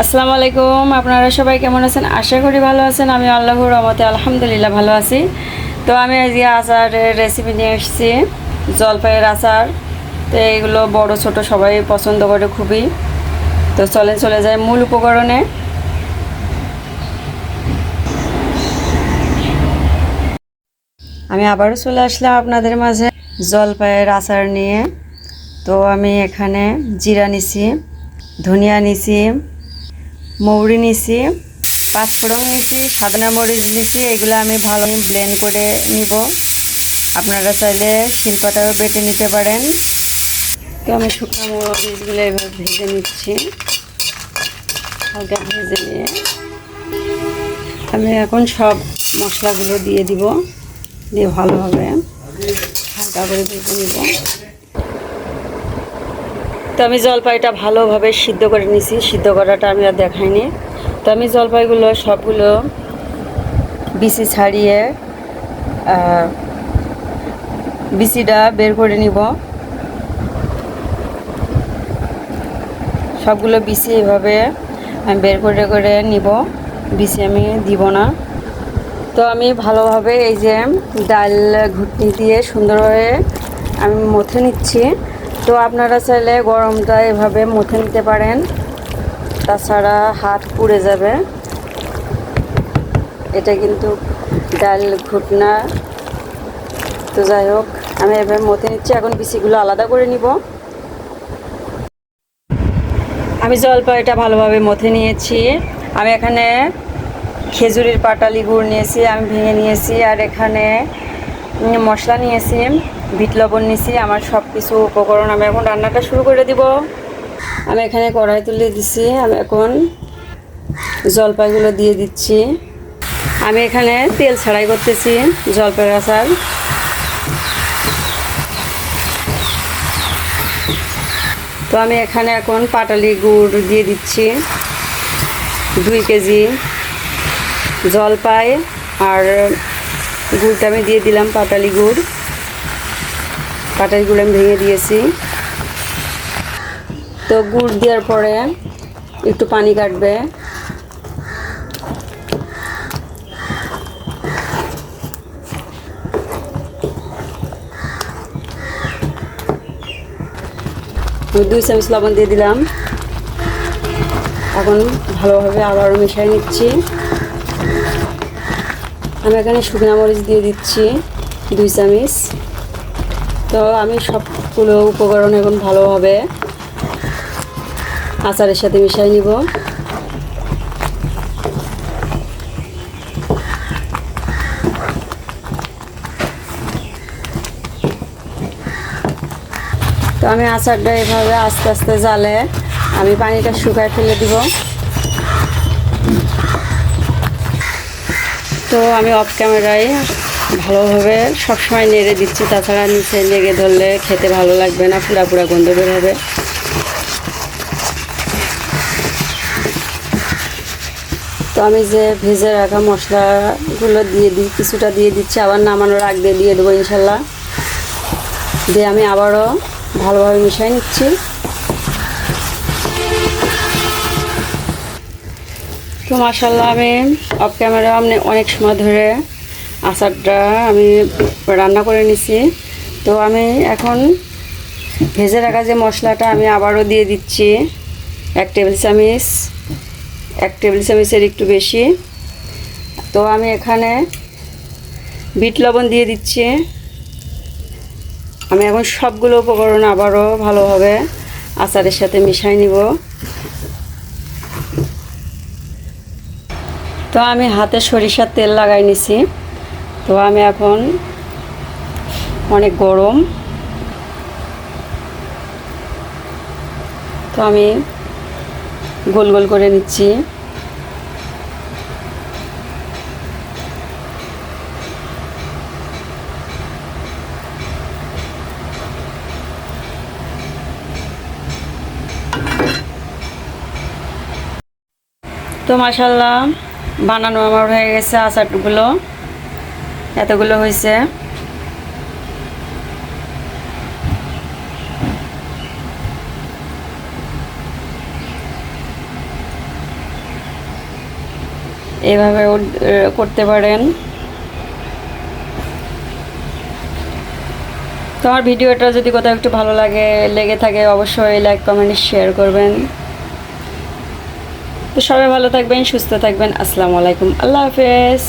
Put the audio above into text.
আসসালামু আলাইকুম, আপনারা সবাই কেমন আছেন? আশা করি ভালো আছেন। আমি আল্লাহর রহমতে আলহামদুলিল্লাহ ভালো আছি। তো আমি আজকে আচারের রেসিপি নিয়ে এসেছি, জলপাইয়ের আচার। তো এইগুলো বড়, ছোট, সবাই পছন্দ করে খুবই। তো চলে চলে যায় মূল উপকরণে। আমি আবারও চলে আসলাম আপনাদের মাঝে জলপাইয়ের আচার নিয়ে। তো আমি এখানে জিরা নিছি, ধনিয়া নিছি মৌরি নিছি, পাঁচফোড়ন নিছি, সাদনা মরিচ নিছি, এগুলো আমি ভালো ব্লেন্ড করে নিব। আপনারা চাইলে শিলপাটাও বেটে নিতে পারেন। তো আমি শুকনো মরিচগুলো এভাবে ভেজে নিচ্ছি। হালকা ভেজে নিয়ে। আমি এখন সব মশলাগুলো দিয়ে দিব, দিয়ে ভালোভাবে হালকা করে ভেজে নিব। তো আমি জলপাইটা ভালোভাবে সিদ্ধ করে নিছি সিদ্ধ করাটা আমি আর দেখাইনি। তো আমি জলপাইগুলো সবগুলো বিচি ছাড়িয়ে বিচিটা বের করে নিব। সবগুলো বিচি এভাবে আমি বের করে করে নিব। বিচি আমি দিব না। তো আমি ভালোভাবে এই যে ডাল ঘুটনি দিয়ে সুন্দরভাবে আমি মথে নিচ্ছি। তো আপনারা চাইলে গরমটা এভাবে মথে নিতে পারেন। তাছাড়া হাত পুড়ে যাবে। এটা কিন্তু ডাল ঘুটনা। তো যাই হোক, আমি এভাবে মথে নিচ্ছি। এখন বিচিগুলো আলাদা করে নিব। আমি জলপাইটা ভালোভাবে মথে নিয়েছি। আমি এখানে খেজুরির পাটালি গুড় নিয়েছি, আমি ভেঙে নিয়েছি, আর এখানে মশলা নিয়েছি। বিট লবণ নিয়েছি আমার সব কিছু উপকরণ, আমি এখন রান্নাটা শুরু করে দিব। আমি এখানে কড়াই তুলে দিছি, আমি এখন জলপাইগুলো দিয়ে দিচ্ছি। আমি এখানে তেল ছাড়াই করতেছি, জলপাই আচার। তো আমি এখানে এখন পাটালি গুড় দিয়ে দিচ্ছি, দুই কেজি জলপাই, আর গুড়টা আমি দিয়ে দিলাম পাটালি গুড়। গুড় আমি ভেঙে দিয়েছি। তো গুড় দেওয়ার পরে একটু পানি কাটবে। দুই চামচ লবণ দিয়ে দিলাম। এখন ভালোভাবে আবারও মিশিয়ে নিচ্ছি। আমি এখানে শুকনা মরিচ দিয়ে দিচ্ছি, দুই চামচ। তো আমি সবগুলো উপকরণ এখন ভালোভাবে আচারের সাথে মিশিয়ে নিব। তো আমি আচারটা এভাবে আস্তে আস্তে জালে আমি পানিটা শুকায় ফেলে দিব। তো আমি অফ ক্যামেরায় ভালোভাবে সবসময় নেড়ে দিচ্ছি, তাছাড়া নিচে লেগে ধরলে খেতে ভালো লাগবে না, পুরা পুরা গন্ধ বের হবে। তো আমি যে ভেজে রাখা মশলাগুলো দিয়ে দিই, কিছুটা দিয়ে দিচ্ছি, আবার নামানোর আগ দিয়ে দিয়ে দেবো ইনশাল্লাহ। দিয়ে আমি আবারও ভালোভাবে মিশিয়ে নিচ্ছি। তো মাসাল্লাহ আমি অফ ক্যামেরা আমি অনেক সময় ধরে আচারটা আমি রান্না করে নিছি। তো আমি এখন ভেজে রাখা যে মশলাটা আমি আবারও দিয়ে দিচ্ছি, এক টেবিল চামচ, এক টেবিল চামচের একটু বেশি। তো আমি এখানে বিট লবণ দিয়ে দিচ্ছি। আমি এখন সবগুলো উপকরণ আবারও ভালোভাবে আচারের সাথে মিশাই নিব। তো আমি হাতে সরিষার তেল লাগাই নিছি। তো আমি এখন অনেক গরম। তো আমি গোল গোল করে নিচ্ছি। তো মাসাল্লাহ বানানো আমার হয়ে গেছে আচারগুলো। এতগুলো হয়েছে। এভাবে করতে পারেন। তো আমার ভিডিওটা যদি কোথাও একটু ভালো লাগে, লেগে থাকে, অবশ্যই লাইক কমেন্ট শেয়ার করবেন। তো সবাই ভালো থাকবেন, সুস্থ থাকবেন। আসসালামু আলাইকুম। আল্লাহ হাফেজ।